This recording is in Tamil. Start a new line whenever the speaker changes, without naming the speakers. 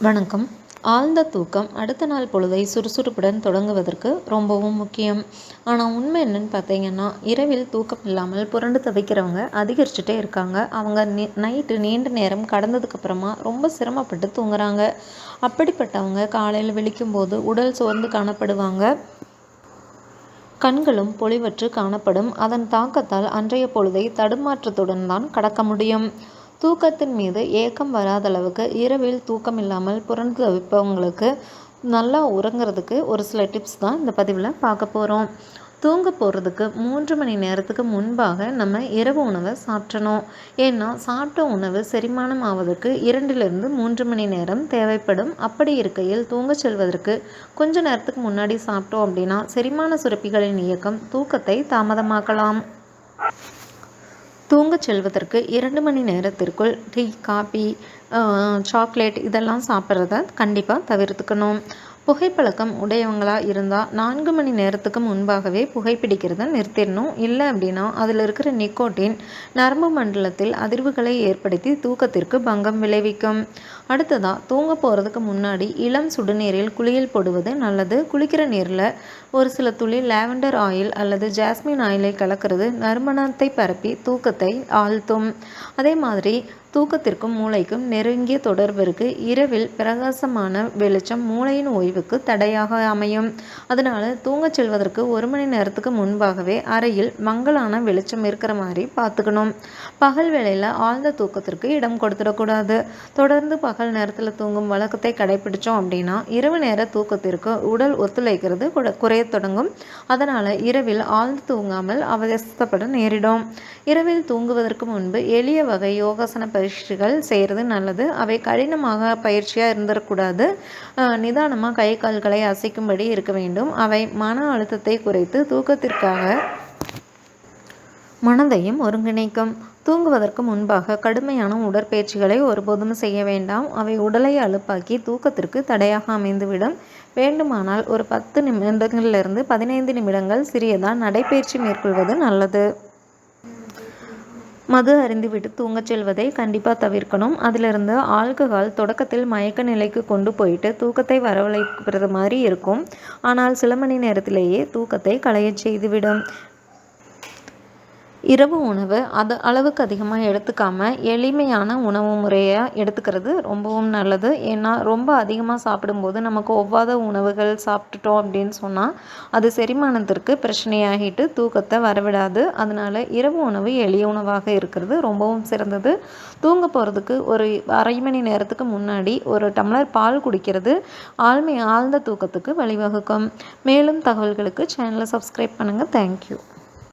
வணக்கம். ஆழ்ந்த தூக்கம் அடுத்த நாள் பொழுதை சுறுசுறுப்புடன் தொடங்குவதற்கு ரொம்பவும் முக்கியம். ஆனால் உண்மை என்னன்னு பார்த்தீங்கன்னா இரவில் தூக்கம் இல்லாமல் புரண்டு தவிக்கிறவங்க அதிகரிச்சுட்டே இருக்காங்க. அவங்க நி நைட்டு நீண்ட நேரம் கடந்ததுக்கப்புறமா ரொம்ப சிரமப்பட்டு தூங்குறாங்க. அப்படிப்பட்டவங்க காலையில் விழிக்கும்போது உடல் சோர்ந்து காணப்படுவாங்க. கண்களும் பொலிவற்று காணப்படும். அதன் தாக்கத்தால் அன்றைய பொழுதை தடுமாற்றத்துடன் தான் கடக்க முடியும். தூக்கத்தின் மீது ஏக்கம் வராத அளவுக்கு இரவில் தூக்கம் இல்லாமல் புரண்டு தவிப்பவங்களுக்கு நல்லா உறங்குறதுக்கு ஒரு சில டிப்ஸ் தான் இந்த பதிவில் பார்க்க போகிறோம் தூங்க போகிறதுக்கு மூன்று மணி நேரத்துக்கு முன்பாக நம்ம இரவு உணவை சாப்பிடணும். ஏன்னா சாப்பிட்ட உணவு செரிமானம் ஆவதற்கு இரண்டிலிருந்து மூன்று மணி நேரம் தேவைப்படும். அப்படி இருக்கையில் தூங்க செல்வதற்கு கொஞ்ச நேரத்துக்கு முன்னாடி சாப்பிட்டோம் அப்படின்னா செரிமான சுரப்பிகளின் இயக்கம் தூக்கத்தை தாமதமாக்கலாம். தூங்கச் செல்வதற்கு இரண்டு மணி நேரத்திற்குள் டீ காபி சாக்லேட் இதெல்லாம் சாப்பிட்றத கண்டிப்பாக தவிர்த்துக்கணும். புகைப்பழக்கம் உடையவங்களாக இருந்தால் நான்கு மணி நேரத்துக்கு முன்பாகவே புகைப்பிடிக்கிறத நிறுத்திடணும். இல்லை அப்படின்னா அதில் இருக்கிற நிக்கோட்டின் நரம்பு மண்டலத்தில் அதிர்வுகளை ஏற்படுத்தி தூக்கத்திற்கு பங்கம் விளைவிக்கும். அடுத்ததாக தூங்க போகிறதுக்கு முன்னாடி இளம் சுடுநீரில் குளியல் போடுவது நல்லது. குளிக்கிற நீரில் ஒரு சில துளி லாவெண்டர் ஆயில் அல்லது ஜாஸ்மின் ஆயிலை கலக்கிறது நறுமணத்தை பரப்பி தூக்கத்தை ஆழ்த்தும். அதே மாதிரி தூக்கத்திற்கும் மூளைக்கும் நெருங்கிய தொடர்பு இரவில் பிரகாசமான வெளிச்சம் மூளையின் ஓய்வுக்கு தடையாக அமையும். அதனால் தூங்கச் செல்வதற்கு ஒரு மணி நேரத்துக்கு முன்பாகவே அறையில் மங்களான வெளிச்சம் இருக்கிற மாதிரி பார்த்துக்கணும். பகல் வேளையில் ஆழ்ந்த தூக்கத்திற்கு இடம் கொடுத்துடக்கூடாது. தொடர்ந்து பகல் நேரத்தில் தூங்கும் வழக்கத்தை கடைபிடிச்சோம் அப்படின்னா இரவு நேர தூக்கத்திற்கு உடல் ஒத்துழைக்கிறது குறைய தொடங்கும். அதனால் இரவில் ஆழ்ந்து தூங்காமல் அவசரப்பட நேரிடும். இரவில் தூங்குவதற்கு முன்பு எளிய வகை யோகாசன பயிற்சிகள் செய்கிறது நல்லது. அவை கடினமாக பயிற்சியாக இருந்துடக்கூடாது நிதானமாக கை கால்களை அசைக்கும்படி இருக்க வேண்டும். அவை மன அழுத்தத்தை குறைத்து தூக்கத்திற்காக மனதையும் ஒருங்கிணைக்கும். தூங்குவதற்கு முன்பாக கடுமையான உடற்பயிற்சிகளை ஒருபோதும் செய்ய வேண்டாம். அவை உடலை அழுப்பாக்கி தூக்கத்திற்கு தடையாக அமைந்துவிடும். வேண்டுமானால் ஒரு பத்து நிமிடங்களிலிருந்து பதினைந்து நிமிடங்கள் சிறியதாக நடைப்பயிற்சி மேற்கொள்வது நல்லது. மது அருந்திவிட்டு தூங்கச் செல்வதை கண்டிப்பாக தவிர்க்கணும். அதிலிருந்து ஆல்கஹால் தொடக்கத்தில் மயக்க நிலைக்கு கொண்டு போயிட்டு தூக்கத்தை வரவழைக்கிறது மாதிரி இருக்கும். ஆனால் சில மணி நேரத்திலேயே தூக்கத்தை களையச் செய்துவிடும். இரவு உணவு அது அளவுக்கு அதிகமாக எடுத்துக்காமல் எளிமையான உணவு முறையாக எடுத்துக்கிறது ரொம்பவும் நல்லது. ஏன்னா ரொம்ப அதிகமாக சாப்பிடும்போது நமக்கு ஒவ்வாத உணவுகள் சாப்பிட்டுட்டோம் அப்படின்னு சொன்னால் அது செரிமானத்திற்கு பிரச்சனையாகிட்டு தூக்கத்தை வரவிடாது. அதனால் இரவு உணவு எளிய உணவாக இருக்கிறது ரொம்பவும் சிறந்தது. தூங்க போகிறதுக்கு ஒரு அரை மணி நேரத்துக்கு முன்னாடி ஒரு டம்ளர் பால் குடிக்கிறது ஆழ்மை ஆழ்ந்த தூக்கத்துக்கு வழிவகுக்கும். மேலும் தகவல்களுக்கு சேனலை சப்ஸ்கிரைப் பண்ணுங்கள் தேங்க்யூ